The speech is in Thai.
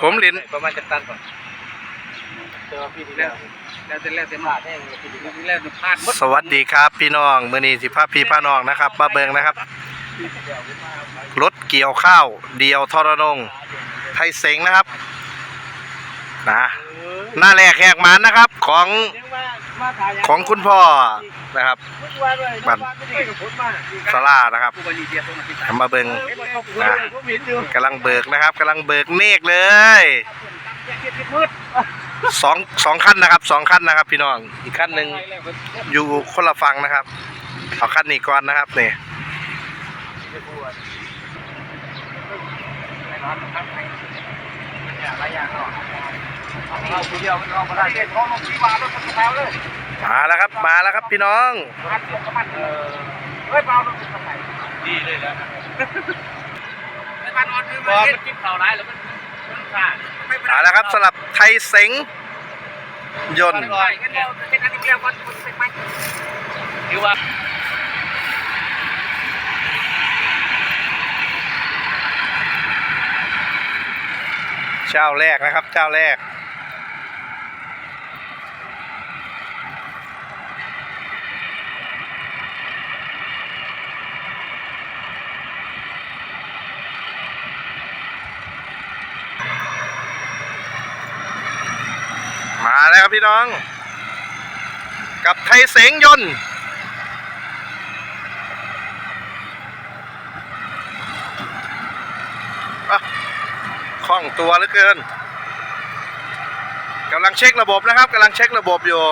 ผมเรียนประมาณจะตันก่อนเจอพี่ดีแล้วแล้วแต่แล้วแต่มาแห้งพี่ดีแล้วจะพลาดหมดสวัสดีครับพี่น้องมื้อนี้สิพาพี่พาน้องนะครับ มาเบิ่งนะครับ รถเกี่ยวข้าว เดียวทรนง ไทยเสงนะครับนะหน้าแรกแหกหมันนะครับ ของ ของคุณพ่อนะครับบัตรสลานะครับมาเบิ่งนะกำลังเบิกนะครับกำลังเบิกเมฆเลยสองสองขั้นนะครับสองขั้นนะครับ พี่น้องอีกขั้นหนึ่งอยู่คนละฝั่งนะครับเอาขั้นนี้ก่อนนะครับนี่เอาคนเดียวมันเอามาได้เลยท้องลงที่วางรถมันแถวเลย มาแล้วครับมาแล้วครับพี่น้องพัดเดียวกับมันเออเฮ้ยเปล่ารถมันทำไมดีเลยนะไอ้บ้านออนคือมันกินข้าวร้ายแล้วมันมันขาดมาแล้วครับสลับไทยเสงยนต์ก่อนงั้นเราเป็นอันเดียวกันคุณเป็นไหมหรือว่าเจ้าแรกนะครับเจ้าแรก มาแล้ว ครับพี่น้อง กับไทยเสงยนต์อะคล่องตัวเหลือเกินกำลังเช็คระบบนะครับกำลังเช็คระบบอยู่